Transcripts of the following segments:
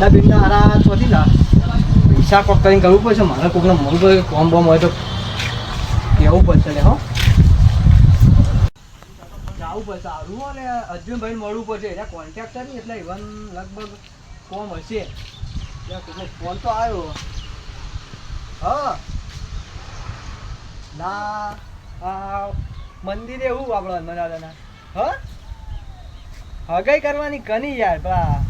એંડા બીંડા હારા છોડી ના પૈસા કોક કરીને કરવું પડશે મારે કોકને મળવું પડે કોમ બોમ હોય તો કહેવું પડશે લે હો. જવું પડશે સારું અને ને અર્જુનભાઈ મળવું પડશે. એટલે કોન્ટ્રાક્ટર નહીં એટલે ઇવન લગભગ કોમ હશે. એટલે ફોન તો આવ્યો. હા. ના, આ મંદિરે એવું આપણે હનુમાન હા? હગાઈ કરવાની કની યાર પેલા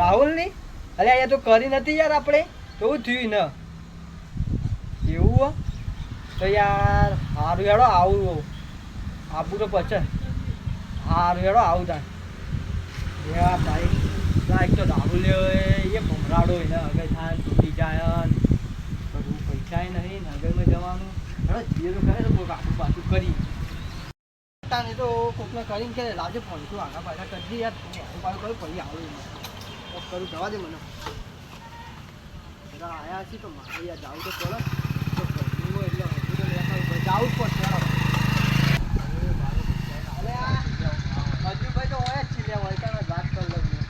રાહુલની અરે અહીંયા તો કરી નથી યાર આપણે. તો થયું ને? એવું તો યાર સારું હેડો, આવું આવું તો પછી. સારું હેડો, આવું તાર એવા ભાઈ. એક તો રાહુલ એ ભમરાડો એને હગાઈ થાય તૂટી જાય પૈસા નહીં હગાઈમાં જવાનું. હેડો, જે તો કરે તો આખું પાછું કરી. તાને તો કોકને કરીને કે રાજે ફોન તું આગા પાછા કરજે યાર, તું આગળ પાછું કરી, પછી આવું. કોક કરું જવા દે મને. બધા આયા છીએ તો મારે યાર જાવું તો પડે. તો ગરમીમાં એટલે તો લેતા ઉપર જાવું જ પડશે. કરી.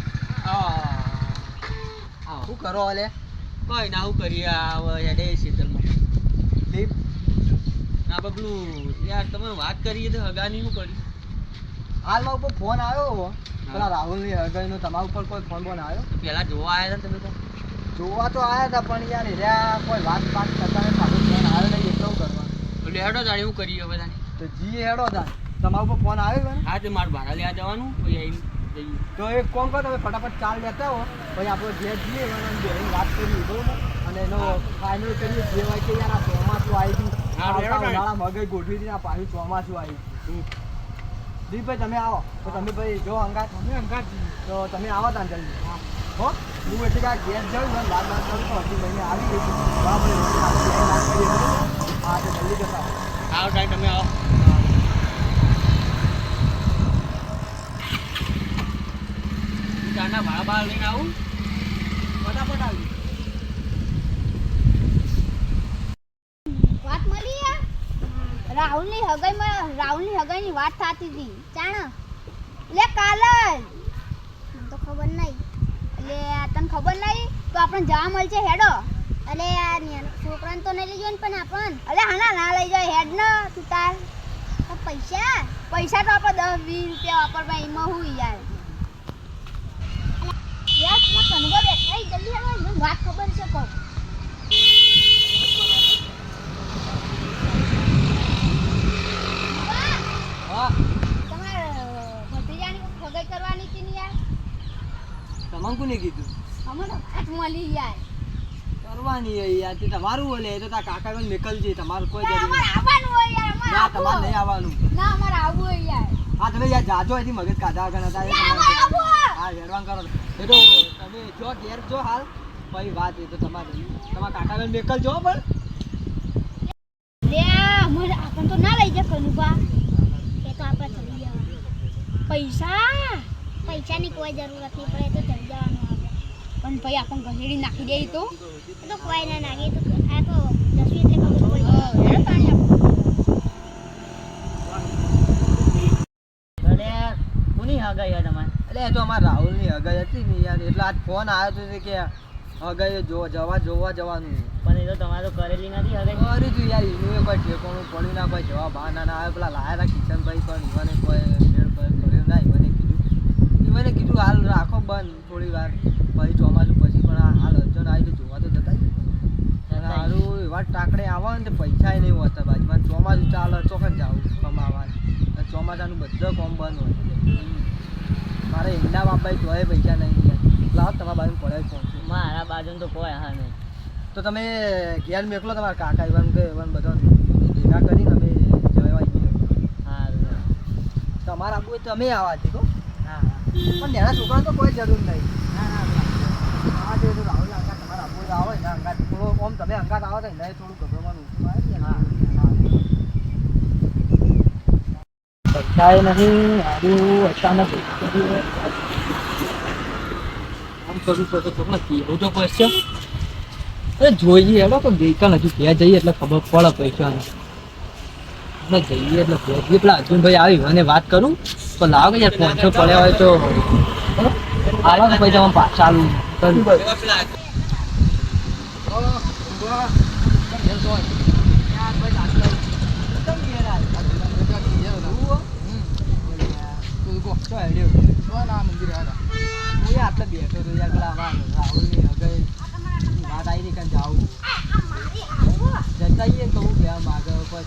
શું કરો અલે કઈ ના હું કરીએ આ હેડે શીતલમાં ના બબલું યાર તમે વાત કરીએ તો હગાની શું કરી? હાલમાં ઉપર ફોન આવ્યો પેલા રાહુલની નો તમારા ઉપર કોઈ ફોન બોન આવ્યો? પેલા જોવા આવ્યા હતા તમે તો? જોવા તો આયા હતા પણ યાર રહ્યા કોઈ વાત વાત કરતા ને પાછો ફોન આવ્યો નહીં એટલો કરવાનું હેડો તારે એવું કરીએ બધા તો જી હેડો હતા તમારા ઉપર ફોન આવ્યો ને હા તે મારે ભાડા લેવા જવાનું પછી આવી તો એક કોમ કરો તમે ફટાફટ ચાલ લેતા હો. પછી આપણે ઘેર જઈએ અને વાત કરી બરોબર અને એનો ફાઇનલ કરીએ જે હોય કે યાર આ ચોમાસું આવી ગયું. મગજ ગોઠવી દીધી આ પાછું ચોમાસું આવી ગયું. દીપભાઈ તમે આવો. તો તમે ભાઈ જો અંગાત તમે અંગાત તો તમે આવો ત્યાં જલ્દી. હો. હું? એટલે આ ગેસ જઉં ને કરું તો હજી મહિને આવી ગઈ છે. હા તો જલ્દી જતા આવો. આવો ટાઈમ તમે આવો. ભાડા ભાડા લઈને આવું? ફટાફટ આવી વાત મળી આ રાહુલની હગાઈમાં રાહુલની હગાઈની વાત થતી હતી. જાણ લે કાલ મને તો ખબર નહીં એટલે તને ખબર નહીં તો આપણે જવા મળશે હેડો. અલે છોકરાને તો નહીં લઈ જાય ને પણ આપણ. અલે હાના ના લઈ જાય હેડ ન તું તાર. પૈસા? પૈસા તો આપણે દસ વીસ રૂપિયા વાપરવા એમાં હું યાર યાર કનગો બેઠા જલ્દી આવો વાત ખબર છે કહું વાહ! હા તમારે કરવાની હતી ને યાર? તમારે કોને કીધું? અમને વાત મળી યાર કરવાની યાર તે તમારું બોલે તો તારા કાકા મેકલ છે તમારું કોઈ જરૂર અમારે આવવાનું હોય યાર અમારે ના તમારે નહીં આવવાનું. ના અમારે આવવું હોય યાર. હા તમે યાર જાજો અહીંથી મગજ કાઢા હતા. હા કરો. એ તો તમે જો ઘેર જો હાલ. ભાઈ વાત એ તો તમારે તમારા કાકા બેન મેકલ જો પણ. લે અમારે આપણને તો ના લઈ જાય કનુભા એ તો આપણે ચલી જવાનું પૈસા? પૈસાની કોઈ જરૂરત નથી પણ એ તો જઈ જવાનું આપણે પણ ભાઈ આપણને ઘસેડી નાખી દે તો. તો કોઈ ના નાખે એ તો આ તો દસમી એટલે ખબર પડી આપણે તમારે? એટલે એ તો અમારા રાહુલની હગાઈ હતી ને યાર. એટલે આજ ફોન આવ્યો હતો કે હગાઈ જો જવા જોવા જવાનું પણ એ તો તમારે કરેલી નથી હગાઈ. અરે તું યાર એનું એ કોઈ ઠેકોણું પડ્યું ના કોઈ જવાબ બહાના ના ના આવે પેલા લાયા હતા કિશનભાઈ પણ ઈવને કોઈ મેળ પર કર્યો ના ઈવને કીધું કીધું હાલ રાખો બંધ. થોડી વાર. પછી ચોમાસું પછી પણ આ હાલ અર્જન આવી તો જોવા તો જતા હારું એવા ટાકડે આવે ને પૈસા નહીં હોતા બાજુમાં. ચોમાસું ચાલે ચોખન જાવું કમાવા અને ચોમાસાનું બધું કોમ બંધ હોય. મારે એમના બાપાઈ તોય પૈસા નહીં લાવ તમારા બાજુ પડે પહોંચું મારા બાજુ તો કોઈ હા નહીં. તો તમે ઘેર મેકલો તમારા કાકા એવાનું કે એવન બધા ભેગા કરીને અમે જવા સારું તમારા હોય તમે આવા છે તો? હા. પણ નાના છોકરા તો કોઈ જરૂર નહીં. ના ના તો રાહુલ અંગાત તમારા તો આવો એના અંગાત થોડો તમે અંગાત આવો તો એને થોડું ગભરાવાનું ઓછું આવે ને. હા. નહીં હારું અચાનક આમ કરવું પડે તો ને કેવું તો પડશે. અરે જોઈએ હેડો તો ગઈકાલ હજુ ત્યાં જઈએ એટલે ખબર પડે પૈસાની. જઈએ એટલે પેલા અર્જુનભાઈ આવી અને વાત કરું. તો લાવો કે યાર પાંચસો પડ્યા હોય તો? આલો તો પછી તમે પાછા તો કર્યું. પેલા પેલા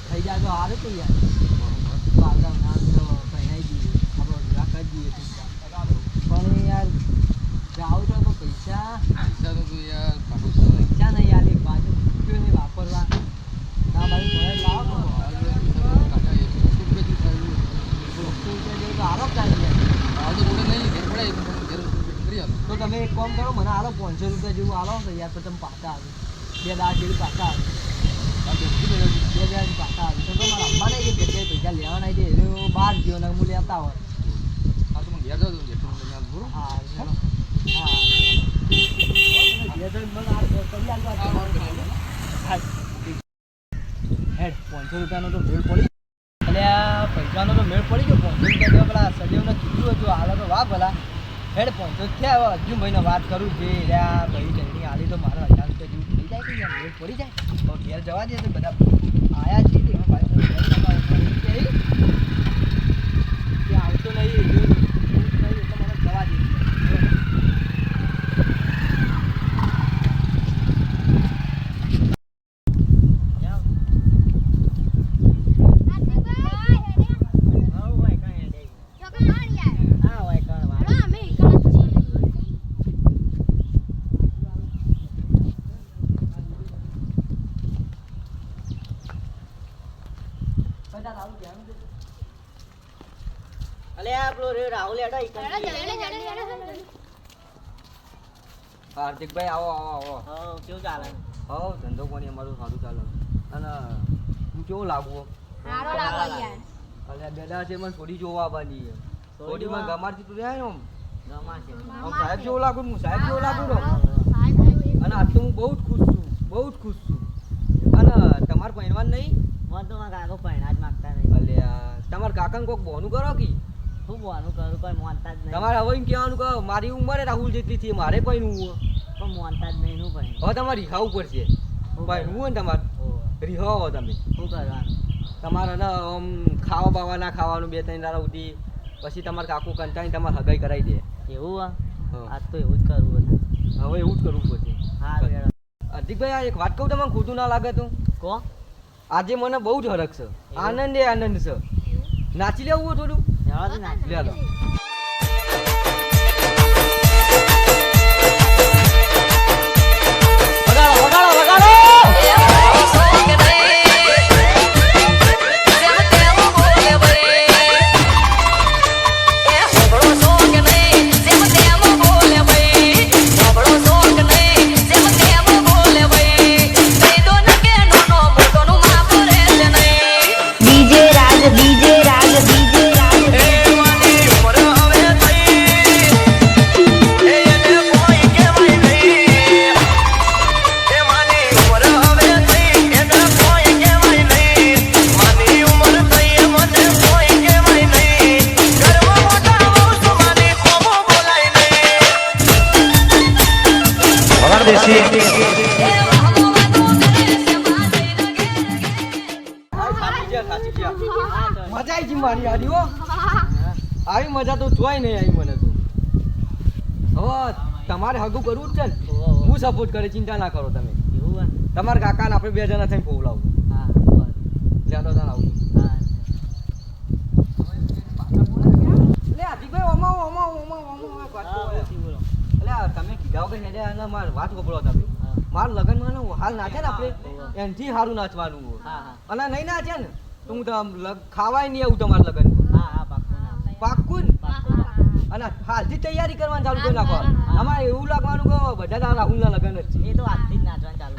થઈ જાય તો હારું તો યાર બાલગામ નામ તો પહેરાઈ દઈએ આપણો વિવાહ કરી દઈએ. પણ યાર જાવ તો પણ પૈસા. પૈસા નહીં આલે બાજુ રૂપિયો નહીં વાપરવા. ના બાજુ ઘરે લાવો. તો તમે એક કામ કરો મને આલો પાંચસો રૂપિયા જેવું આલો તો યાર પછી તમે પાછા આવે. બે દાખ જેવું પાછા આવે. બે હજાર પાછા આવે. તો તમારે રમવા નહીં કે જગ્યાએ પૈસા લેવાના છે? એટલે બહાર ગયો ને હું લેતા હોય. હેડ પાંચસો રૂપિયાનો તો મેળ પડી એટલે આ પૈસાનો તો મેળ પડી ગયો પાંચસો રૂપિયા પેલા સદેવને કીધું હતું હાલ તો વાહ ભલા હેડ જ. થયા હવે અર્જુનભાઈને વાત કરું જે રે આ ભાઈ જઈને હાલી તો મારા હજાર રૂપિયા જેવું થઈ જાય કે મેળ પડી જાય તો ઘેર જવા દે બધા આયા છે તેમાં કે આવતો નહીં એ નહીં એટલે મને જવા દે અલે આ પેલો રે રાહુલ હેડો હાર્દિકભાઈ આવો આવો આવો. હા કેવું ચાલે? હો ધંધો કોની અમારું સારું ચાલે. અને હું કેવું લાગુ? અલે બેડા છે મને થોડી જોવા આવવાની થોડી મને? ગમાડતી તું રહ્યા ને આમ. ગમાશે. આમ સાહેબ જેવો લાગુ હું સાહેબ જેવો લાગુ ને અને આજ તો હું બહુ જ ખુશ છું બહુ જ ખુશ છું. અને તમારે પહેરવાનું નહીં? મને તો મારા કાકો પૈણા જ માગતા નહીં. અલ્યા તમારા કાકાને કોક બોનું કરો કે? શું બોવાનું કરું? કોઈ માનતા જ નહીં. તમારે હવે એમ કહેવાનું કે મારી ઉંમરે રાહુલ જેટલી મારે પહેરવું હોય. પણ માનતા જ નહીં શું ભાઈ હવે તમારે રીહાવું પડશે ભાઈ હું ને તમારે રીહાવો તમે. શું કરવાનું? તમારે ને આમ ખાવા બાવા ના ખાવાનું બે ત્રણ દાડા સુધી પછી તમારે કાકુ કંટાળી તમારે હગાઈ કરાવી દે. એવું? હા. તો એવું જ કરવું હવે એવું જ કરવું પડશે. હા હાર્દિકભાઈ આ એક વાત કહું તમને ખોટું ના લાગે તો? કો? આજે મને બહુ જ હરખ છે. આનંદ એ આનંદ છે. નાચી લેવું થોડું? લે મજા તો જોઈ નહીં આવી મને તો. હવે તમારે હગું કરવું જ છે ને. હું સપોર્ટ કરે ચિંતા ના કરો તમે? તમારા કાકાને આપણે બે જણા થઈને ફોવલાવું હા બસ. લેડો આવું. તમે કીધા વગર વાત ગોપડો તમે. મારા લગ્નમાં હાલ નાચે ને આપણે. એનથી સારું નાચવાનું અને નહીં નાચે ને તો હું તો ખાવાય નહીં આવું તમારા લગ્ન? પાક્કું અને હાલથી તૈયારી કરવાની ચાલુ કરી નાખો. અમારે એવું લાગવાનું કે બધા તારા રાહુલના લગન જ છે. એ તો આજથી જ નાચવાનું ચાલુ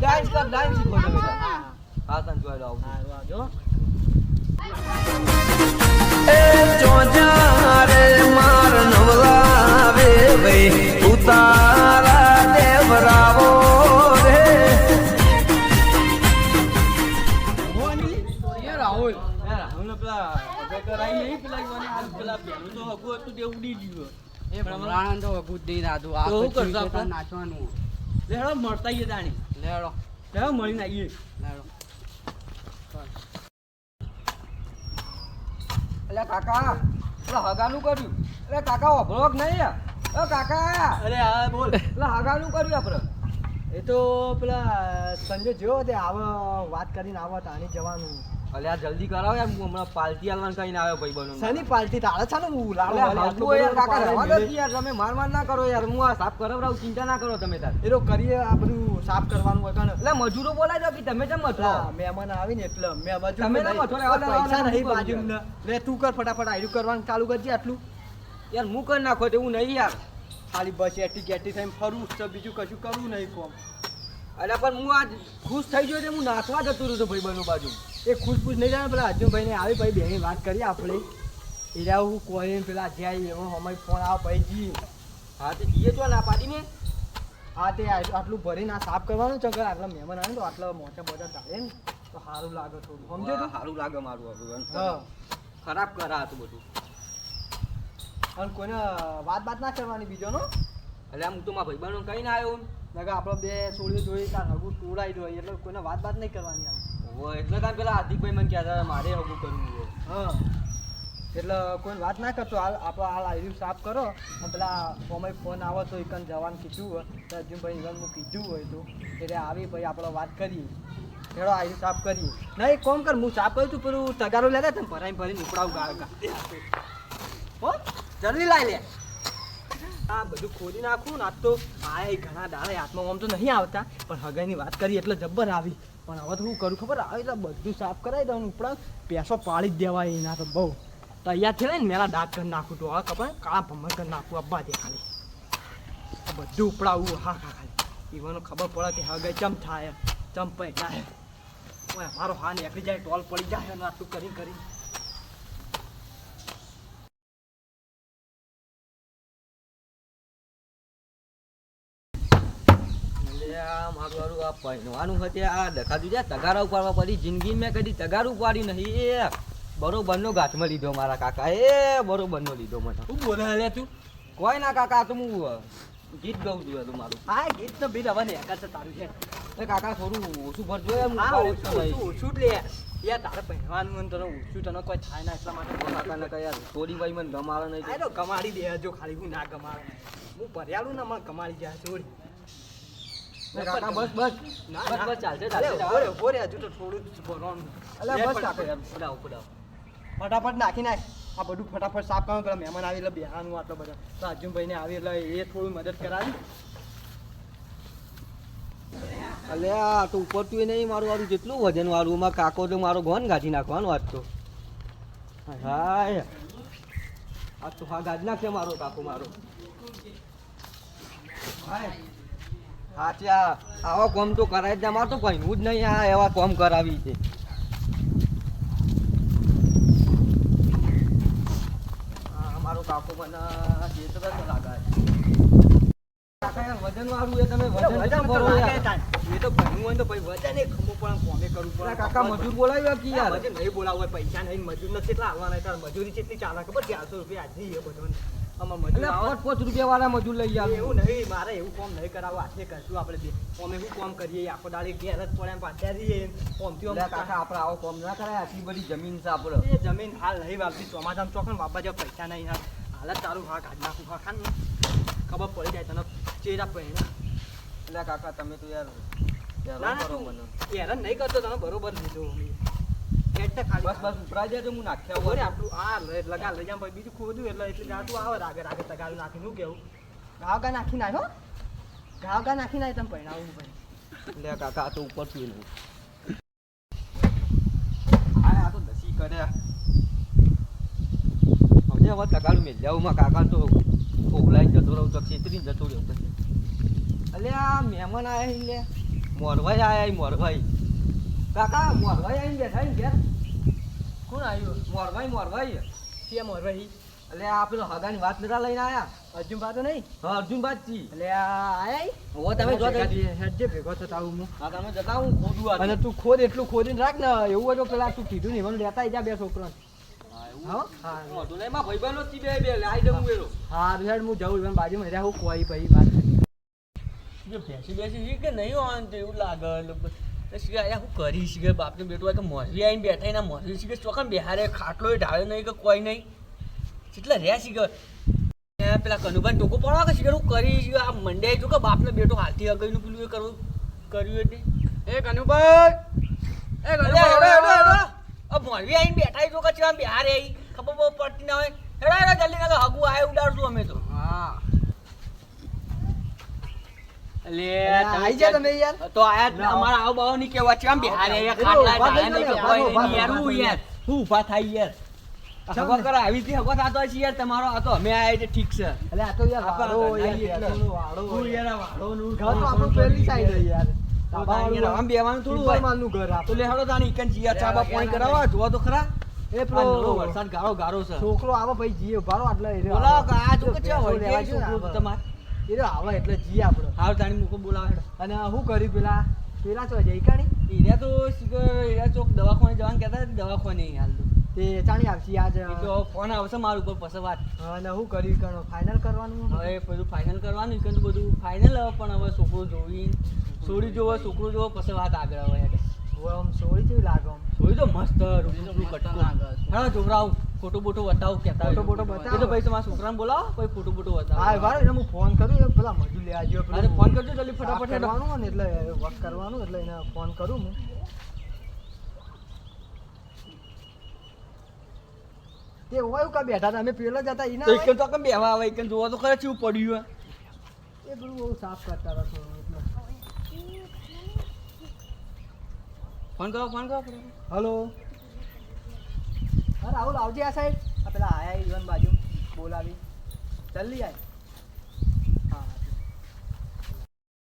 ડાન્સ કર ડાન્સ શીખો તમે તો. હા તને જોઈ ભઈ ઉતારા આવજો રાહુલ રાહુલ પેલા કરાઈ નહીં પેલા પેલા પહેલું તો હગું હતું તે ઉડી ગયું પણ ઉલાળાને તો હગું જ નહીં રાતું. આ તો કરશો આપણે? નાચવાનું. લે મળતા આવીએ તાણી લેડો, હેડો મળીને આવીએ લેડો. એટલે કાકા એટલે હગાનું કર્યું એટલે કાકા કે નહીં? એ કાકા અરે હા બોલ એટલે હગાનું કર્યું આપણે એ તો પેલા સંજય જેવો તે આવો વાત કરીને આવો તાણી જવાનું અલે આ જલ્દી કરાવો યાર હું હમણાં પાલટી આલવાન કઈને આવ્યો ભાઈ બનો સની પાલતી તાળે છે ને હું વાળી યાર કાકા રહેવા બધું યાર તમે માર માર ના કરો યાર હું આ સાફ કરાવરાવું ચિંતા ના કરો તમે તાર. એરો કરીએ આ બધું સાફ કરવાનું હોય કણ. એટલે મજૂરો બોલાય દો કે તમે જેમ મથો? મહેમાન આવીને એટલે મે મજૂર તમે ના મથો લેવા પૈસા નહીં બાજુ લે તું કર ફટાફટ આયુ કરવાનું ચાલુ કરજે આટલું. યાર હું કરી નાખો તો હું નહીં યાર. ખાલી બસ એટી ગેટી થઈને ફરું છે બીજું કશું કરવું નહીં કોમ. અરે પણ હું આજ ખુશ થઈ ગયો એટલે હું નાચવા જતો રહ્યો ભાઈ બનો બાજુ. એ ખુશ ખુશ નહીં જાય પેલા અર્જુનભાઈ ને આવી ભાઈ બેની વાત કરીએ આપણે. એ રહ્યા હું કોઈ પેલા જ્યાં એવો અમારી ફોન આવો ભાઈજી હા તે જઈએ છો ના પાડીને. હા તે આટલું ભરીને આ સાફ કરવાનું છે આટલા મહેમાન આવે ને તો આટલા મોટા મોટા ચાલે ને. તો સારું લાગે થોડું. સમજો તું સારું લાગે મારું હા. ખરાબ કરા હતું બધું. અને કોઈને વાત બાત ના કરવાની બીજોનો? એટલે હું તો મારા ભાઈ બનો કહીને આવ્યો નકર આપણે બે સોળીઓ જોઈ તાર હગું તોડાઈ જોઈએ એટલે કોઈને વાત વાત નહીં કરવાની આમ. એટલે કાંઈ પેલા હાર્દિકભાઈ મને કહેતા હતા, મારે હગું કરવું હોય હા. એટલે કોઈ વાત ના કરતો. હાલ, આપણો હાલ આયરું સાફ કરો. અને પેલા ફોમાં ફોન આવે તો એકન જવાનું કીધું હોય. તો અર્જુનભાઈ હું કીધું હોય તો. એટલે આવી ભાઈ આપણે વાત કરીએ. હેડો આવી સાફ કરીએ. ના એક કોમ કર, હું સાફ કરું છું, પેલું તગારો લેતા તમે ભરાઈ ભરીને નીકળાવું ગા હો? જલ્દી લાવી લે. આ બધું ખોલી નાખું ને આજ તો આ ઘણા દાડા હાથમાં આમ તો નહીં આવતા. પણ હગાઈની વાત કરી એટલે જબ્બર આવી. પણ હવે તો હું કરું ખબર? આવે એટલે બધું સાફ કરાવી દઉં ઉપડા પૈસો પાડી જ દેવાય એના તો બહુ. તૈયાર થયેલા ને, મેલા ડાક કરી નાખું તો, હવે ખબર? કાળા ભમર કરી નાખું અબ્બા દે ખાલી. બધું ઉપડાવું, હા હા ખાલી ઈવાનો ખબર પડે કે હગાઈ ચમ થાય, ચમ પૈ જાય મારો હા નીકળી જાય, ટોલ પડી જાય, અને આટલું કરી કરી. એટલે આ મારું હારું આ પહેરવાનું હતું આ દેખાતું છે તગારા ઉપાડવા પડી. જિંદગી મેં કદી તગાર ઉપાડી નહીં. એ બરોબરનો ગાંઠમાં લીધો મારા કાકા. એ બરોબરનો લીધો મને. શું બોલે લે તું? કોઈ ના કાકા તો હું ગીત ગાઉં છું હતું મારું. હા ગીત તો બી હવે ને એકાદ છે તારું છે. એ કાકા થોડું ઓછું ભરજો એમ ઓછું જ લે. યાર તારે પહેરવાનું તને ઓછું તને કોઈ થાય ના એટલા માટે કાકાને ને યાર. થોડી ભાઈ મને ગમાડે નહીં. કમાડી દે જો ખાલી હું ના કમાડે હું ભર્યાલું ને મને કમાડી જાય એ કાકા બસ બસ. બસ બસ ચાલશે ચાલશે. ઊભો રે, હજુ તો થોડું જ ભરવાનું. અલ્યા બસ. કાકા. પડાવો પડાવો ફટાફટ નાખી નાખ. આ બધું ફટાફટ સાફ કરવાનું પેલા મહેમાન આવી એટલે બેહાનું આટલો બધો. તો અર્જુનભાઈ ને આવી એટલે એ થોડું મદદ કરાવી. અલ્યા તો ઉપર તું નહીં મારું વાળું જેટલું વજન વાળું માં કાકો તો મારો ગોન ગાજી નાખવાનો આજ તો. હાય આજ તો હા ગાજ નાખે મારો કાકો મારો. હાય. હાચી આવા કોમ તો કરાય જ ના. મારે તો પહેરવું જ નહીં આ એવા કોમ કરાવી છે. આ કાકો મને ચેતર જ લાગે કાકા વજન વાળું એ તમે વજન. એ તો ભણવું હોય તો ભાઈ વજન એ ખમું પણ કોમે કરવું પડે. કાકા મજૂર બોલાવ્યો કે યાર? વજન નહીં બોલાવું હોય પૈસા નહીં મજૂર નથી કેટલા આવવાના. મજૂરી કેટલી ચાલે ખબર ચારસો રૂપિયા આજે એ બધું પાંચ રૂપિયા વાળા મજૂર લઈ આવે એવું નહીં મારે એવું કોમ નહીં કરાવવું. આજે કરશું આપણે બે. અમે શું કોમ કરીએ? આખો દાડી ઘેર જ પડે પાછા રહીએ. ઓમથી ઓમ કાકા આપણે આવો કોમ ના કરાય. આટલી બધી જમીન છે આપણે. એ જમીન હાલ નહીં વાપતી ચોમાસામાં ચોકન વાપવા જેવા પૈસા નહીં હાલ. હાલ તારું હા કાઢ નાખું હા ખાન ખબર પડી જાય તને. ચેરા પહેલા એટલે કાકા તમે તો યાર હેરાન કરો મને. હેરાન નહીં કરતો તમે બરોબર લીધો હેડ તો ખાલી બસ બસ ઉપરા જાય તો હું નાખ્યા હોય. આપણું આ લે- લગા લઈ જામ ભાઈ બીજું ખોદું એટલે એટલે જાતું આવે રાગે રાગે તગારું નાખીને હું કેવું? ઘાવ ગા નાખી નાખ્યો ઘાવ ગા નાખી નાખ તમે પહેણાવું ભાઈ. એટલે કાકા આ તો ઉપરથી નહીં આ તો દસી કર્યા હવે હવે તગાડું મેલ જાઉં કાકા તો ઓલાઈ જતો રહું તો છેતરીને જતો રહ્યો પછી. અલે આ મહેમાન આયા લે મોરભાઈ આયા મોરભાઈ કાકા મોરભાઈ આવીને બેઠા ને ઘેર? કોણ આવ્યું? મોરભાઈ મોરભાઈ. કેમ મોરભાઈ? ભાઈ એટલે આ પેલો હગાની વાત નતા લઈને આયા? અર્જુન તો નહીં? હા અર્જુન બાદજી એટલે આ આયા ઓ તમે જો. હેડજે ભેગો થતા આવું હું. હા તમે જતા હું ખોદું આ અને તું ખોદ એટલું ખોદીને રાખ ને એવું હોય તો પેલા તું કીધું નહીં મને લેતા જા બે છોકરા હા હા? હા હેડ હું જાઉં એમ બાજુમાં રહ્યા હું કોઈ ભાઈ વાત જો ભેંસી બેસી કે નહીં તો એવું લાગે તો આયા હું કરી છે બાપને બેટું આ કે મોરવી આવીને બેઠા એના મોરવી શીખે ચોખા બિહારે બેહારે ખાટલો ઢાળ્યો નહીં કે કોઈ નહીં? કેટલા રહ્યા શીખે પેલા કનુભાઈ ટોકો પડવા કે કે હું કરી છે આ મંડે જો કે બાપને બેટો હાલથી અગઈનું પેલું એ કરવું કર્યું એટલે એ કનુભાઈ! એ કનુભાઈ મોરવી આવીને બેઠા જો કે આમ આવી ખબર બહુ પડતી ના હોય. હેડા જલ્દી ના હગું આય ઉડાડશું અમે તો. હા. છોકરો આવો ભાઈ જીએ ભારો આટલા તમારે. એ તો આવે એટલે જીએ આપણો. હાલ તાણી મૂકો બોલાવે. અને શું કર્યું પેલા? પેલા તો જઈ કાણી હીરા તો હીરા ચોક દવાખાને જવાનું કહેતા હતા દવાખાને હાલ તો તે ચાણી આવશે આજ તો ફોન આવશે મારા ઉપર પછી વાત. અને શું કર્યું? કણો ફાઇનલ કરવાનું? હવે બધું ફાઇનલ કરવાનું કે બધું ફાઇનલ હવે પણ હવે છોકરો જોવી છોડી જોવો છોકરો જોવો પછી વાત આગળ હવે. આમ સોળી જેવી લાગે આમ છોડી તો મસ્ત રૂપરું લાગે હા છોકરાઓ ફોટો બોટો બતાવો કેતા ફોટો બોટો બતાવો. તો ભાઈ તમારા છોકરાને બોલાવો કોઈ ફોટો બોટો હા બતાવો ભાઈ એને હું ફોન કરું એ પેલા મજુ લે જ્યો અરે ફોન કરજો જલ્દી ફટાફટ કરવાનું ને એટલે વર્ક કરવાનું એટલે એને ફોન કરું હું. તે હોય કા બેઠા હતા અમે પેલા જતા ઈ ના તો તો કેમ બેવા આવે કે જોવા તો ખરે ચેવું પડ્યું હે. એ બધું બહુ સાફ કરતા હતા એટલે. ફોન કરો ફોન કરો. હેલો હા રાહુલ આવજે આ સાઈડ આ પેલા આયા ઈવન બાજુ. બોલાવી. જલ્દી આય. હા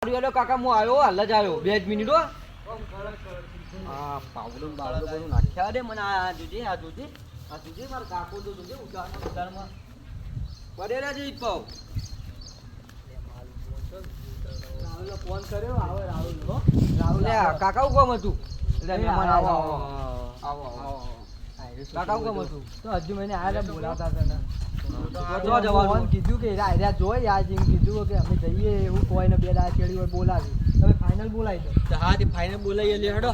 સારું કાકા હું આવ્યો હાલ જ આવ્યો. બે જ મિનિટ હો. હા પાવડું બાવડો બધું નાખ્યા રે મને આ જોજે આ જોજે આ જોજે મારા કાકો તો જોજે ઉતારમાં ઉતારમાં પડેલા ઈ પાવ. રાહુલ ફોન કર્યો? આવે રાહુલ હો. રાહુલ કાકા હું કોમ હતું? એટલે મહેમાન આવો, આવો. આવો, આવો આવો. કાકા હું કોમ હતું તો હજુ મને આયા બોલાવતા હતા ને. જવાનું. કીધું કે એરા એરા જોઈ આજ એમ કીધું કે અમે જઈએ એવું કોઈ ને બે દાડા ચેડી હોય બોલાવી. તમે ફાઇનલ બોલાવી દો. હા તે ફાઇનલ બોલાઈએ લે હેડો.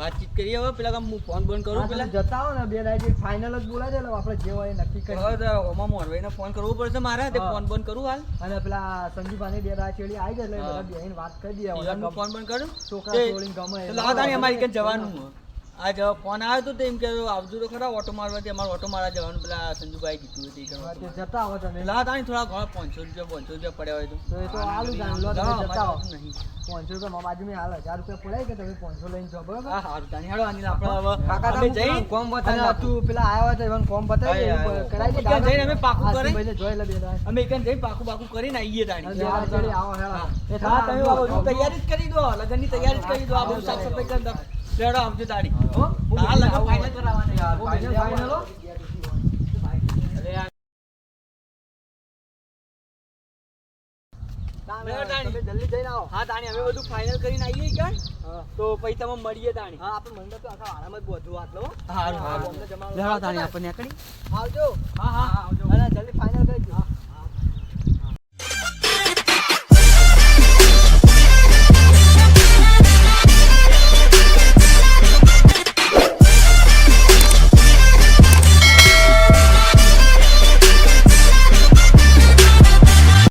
વાતચીત કરીએ હવે પેલા હું ફોન બંધ કરું પેલા? જતા હો ને બે દાડા ફાઇનલ જ બોલાવી દે આપણે જે હોય નક્કી કરી હવે ઓમાં મોરવાઈને ફોન કરવો પડશે મારે તે ફોન બંધ કરું હાલ. અને પેલા સંજુભાની બે દાડા ચેડી આવી જાય એટલે બધા બેહીને વાત કરી દે ફોન બંધ કરું? છોકરા ગમે અમારી જવાનું. આ જવા ફોન આવ્યો તો તેમ કે આવજો તો ખરા ઓટો મારવાથી અમારે ઓટો મારવા જવાનું પેલા સંજુભાઈ કીધું હતું જતા હો તમે. લાવો તાણી થોડા ઘણા પાંચસો રૂપિયા પાંચસો રૂપિયા પડ્યા હોય તો. એ તો આલુ જાણ લો તમે જતા હો નહીં. પાંચસો રૂપિયા બાજુ હાલ હજાર રૂપિયા પડાય કે તમે પાંચસો લઈને જાઓ બરોબર? હા, હારું તાણી હેડો અનિલ આપણે હવે કાકા તમે જઈ કોમ બતાવી તું પેલા આયા હોય એવાનું કોમ બતાવી કરાવી દે જઈને અમે પાકું કરી. જોઈ લે અમે એક જઈને પાકું પાકું કરીને આવીએ તાણી. આવો હા, તમે તૈયારી જ કરી દો લગનની તૈયારી જ કરી દો આ બધું સાફ સફાઈ કરી દો. લેડો આવજો તાળી હો? આ લગન ફાઇનલ કરાવવાની યાર. ફાઇનલ, હો. જલ્દી જઈને આવો. હા તાણી અમે બધું ફાઇનલ કરીને આવીએ ક્યાં? તો પછી તમે મળીએ તાણી. હા આપણે મંડપ તો આખા વાળામાં જ બધું આટલો હો. હારું હા, જમાડો. તાણી આપણે નીકળી આવજો. હા હા. આવજો. જલ્દી ફાઇનલ કરી દો